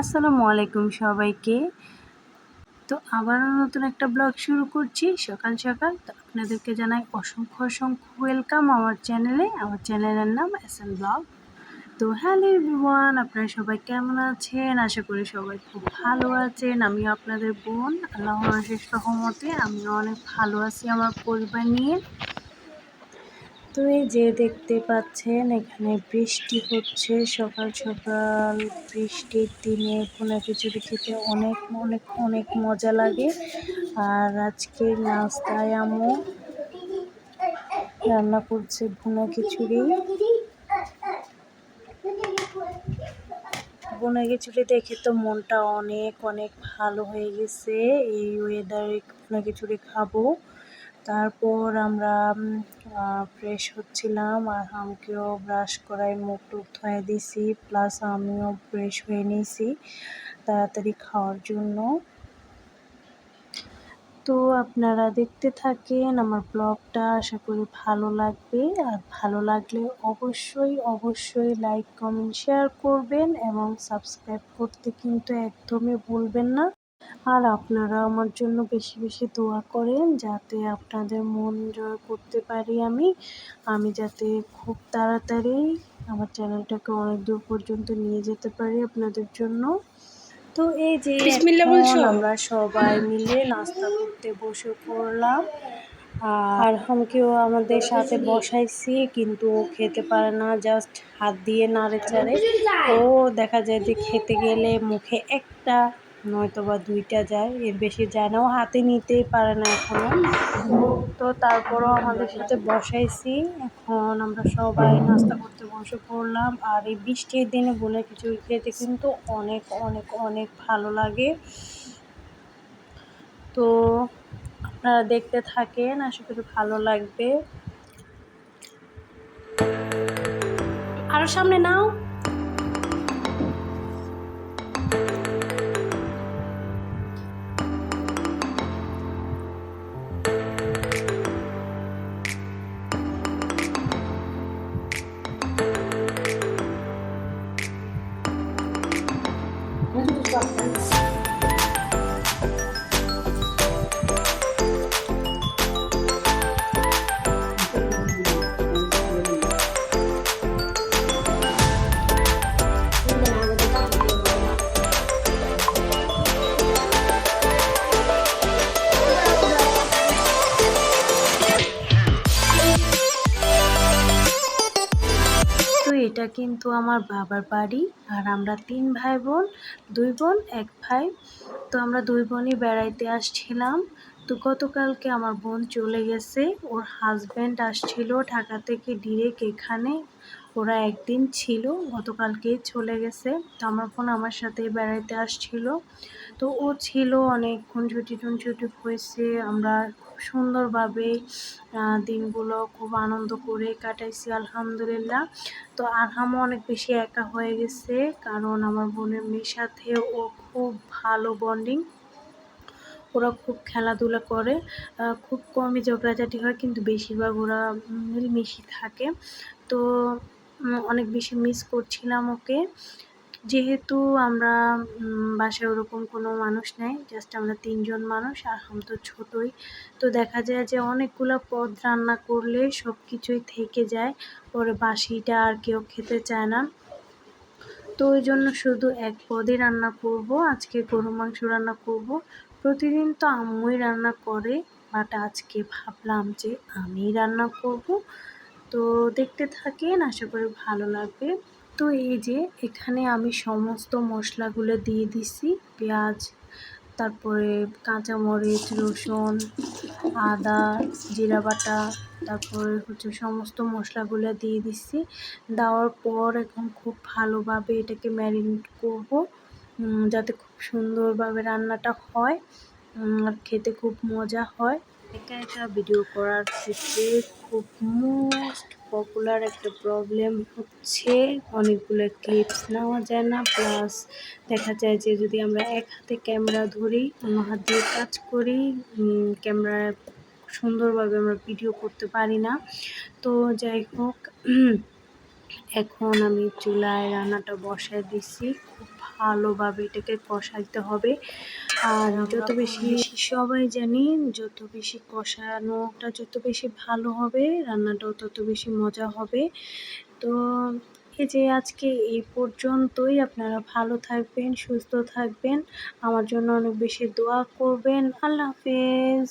আসসালামু আলাইকুম সবাইকে। তো আবারও নতুন একটা ব্লগ শুরু করছি সকাল সকাল। তো আপনাদেরকে জানাই অসংখ্য অসংখ্য ওয়েলকাম আমার চ্যানেলে আমার চ্যানেলের নাম এস এন ব্লগ তো হ্যালো এভরিওয়ান আপনারা সবাই কেমন আছেন? আশা করি সবাই খুব ভালো আছেন। আমিও আপনাদের বোন, আল্লাহর শেষ রহমতে আমিও অনেক ভালো আছি আমার পরিবার নিয়ে। তো এই যে দেখতে পাচ্ছেন, এখানে বৃষ্টি হচ্ছে সকাল সকাল। বৃষ্টির দিনে কোনো খিচুড়ি খেতে অনেক অনেক অনেক মজা লাগে। আর আজকে নাস্তায় আমও রান্না করছে ভুনা খিচুড়ি। ভুনা খিচুড়ি দেখে তো মনটা অনেক অনেক ভালো হয়ে গেছে। এই ওয়েদারে ভুনা খিচুড়ি খাব। তারপর আমরা ফ্রেশ হচ্ছিলাম আর আমাকেও ব্রাশ করায় মুখ টুক ধুয়ে দিছি প্লাস আমিও ফ্রেশ হয়ে নিয়েছি তাড়াতাড়ি খাওয়ার জন্য। তো আপনারা দেখতে থাকেন আমার ব্লগটা, আশা করি ভালো লাগবে। আর ভালো লাগলে অবশ্যই অবশ্যই লাইক কমেন্ট শেয়ার করবেন এবং সাবস্ক্রাইব করতে কিন্তু একদমই ভুলবেন না। আর আপনারা আমার জন্য বেশি বেশি দোয়া করেন যাতে আপনাদের মন জয় করতে পারি আমি। আমি যাতে খুব তাড়াতাড়ি আমার চ্যানেলটাকে অনেক দূর পর্যন্ত নিয়ে যেতে পারি আপনাদের জন্য। তো এই যে আমরা সবাই মিলে নাস্তা করতে বসে পড়লাম। আর হামকেও আমাদের সাথে বসাইছি কিন্তু ও খেতে পারে না জাস্ট হাত দিয়ে নাড়ে চাড়ে ও দেখা যায় যে খেতে গেলে মুখে একটা নয়তো বা দুইটা যায়। এর বেশি যায় না। ও হাতে নিতেই পারে না এখনও তো তারপরও আমাদের সাথে বসাইছি। এখন আমরা সবাই নাস্তা করতে বসে পড়লাম। আর এই বৃষ্টির দিনে বলে কিছু খেতে কিন্তু অনেক অনেক অনেক ভালো লাগে। তো আপনারা দেখতে থাকেন। আশা করি ভালো লাগবে। আরও সামনে নাও। Boa. এটা কিন্তু আমার বাবার বাড়ি আর আমরা তিন ভাই বোন দুই বোন, এক ভাই। তো আমরা দুই বোনই বেড়াইতে আসছিলাম। তো গতকালকে আমার বোন চলে গেছে। ওর হাজব্যান্ড আসছিল ঢাকা থেকে ডিরেক্ট এখানে। ওরা একদিন ছিল গতকালকে চলে গেছে। তো আমার বোন আমার সাথে বেড়াইতে আসছিল। তো ও ছিল অনেকক্ষণ ছুটি টুনছুটি হয়েছে। আমরা সুন্দরভাবে দিনগুলো খুব আনন্দ করে কাটাইছি, আলহামদুলিল্লাহ। তো আরহামও অনেক বেশি একা হয়ে গেছে, কারণ আমার বোনের মেয়ের সাথে ও খুব ভালো বন্ডিং ওরা খুব খেলাধুলা করে খুব কমই ঝগড়াঝাটি হয়, কিন্তু বেশিরভাগ ওরা মিলমিশি থাকে। তো অনেক বেশি মিস করছিলাম ওকে। যেহেতু আমরা বাসায় ওরকম কোনো মানুষ নেই জাস্ট আমরা তিনজন মানুষ, আর হাম তো ছোটোই, তো দেখা যায় যে অনেকগুলো পদ রান্না করলে সব কিছুই থেকে যায়, পরে বাসিটা আর কেউ খেতে চায় না। তো ওই জন্য শুধু এক পদই রান্না করব, আজকে গরু মাংস রান্না করব। প্রতিদিন তো আম্মুই রান্না করে বাট আজকে ভাবলাম যে আমি রান্না করব। তো দেখতে থাকেন, আশা করি ভালো লাগবে। তো এই যে এখানে আমি সমস্ত মশলাগুলো দিয়ে দিছি, পেঁয়াজ, তারপরে কাঁচামরিচ, রসুন, আদা, জিরা বাটা, তারপরে হচ্ছে সমস্ত মশলাগুলো দিয়ে দিচ্ছি দেওয়ার পর এখন খুব ভালোভাবে এটাকে ম্যারিনেট করব যাতে খুব সুন্দরভাবে রান্নাটা হয় আর খেতে খুব মজা হয়। একা একা ভিডিও করার ক্ষেত্রে খুব মোস্ট পপুলার একটা প্রবলেম হচ্ছে। অনেকগুলো ক্লিপস নেওয়া যায় না। প্লাস দেখা যায় যে যদি আমরা এক হাতে ক্যামেরা ধরি, অন্য হাত দিয়ে কাজ করি ক্যামেরা সুন্দরভাবে আমরা ভিডিও করতে পারি না। তো যাই হোক, এখন আমি চুলায় রান্নাটা বসায় দিছি। খুব ভালোভাবে এটাকে কষাইতে হবে। আর যত বেশি সবাই জানি, যত বেশি কষানোটা যত বেশি ভালো হবে, রান্নাটাও তত বেশি মজা হবে। তো এই যে আজকে এই পর্যন্তই। আপনারা ভালো থাকবেন, সুস্থ থাকবেন। আমার জন্য অনেক বেশি দোয়া করবেন। আল্লাহ হাফেজ।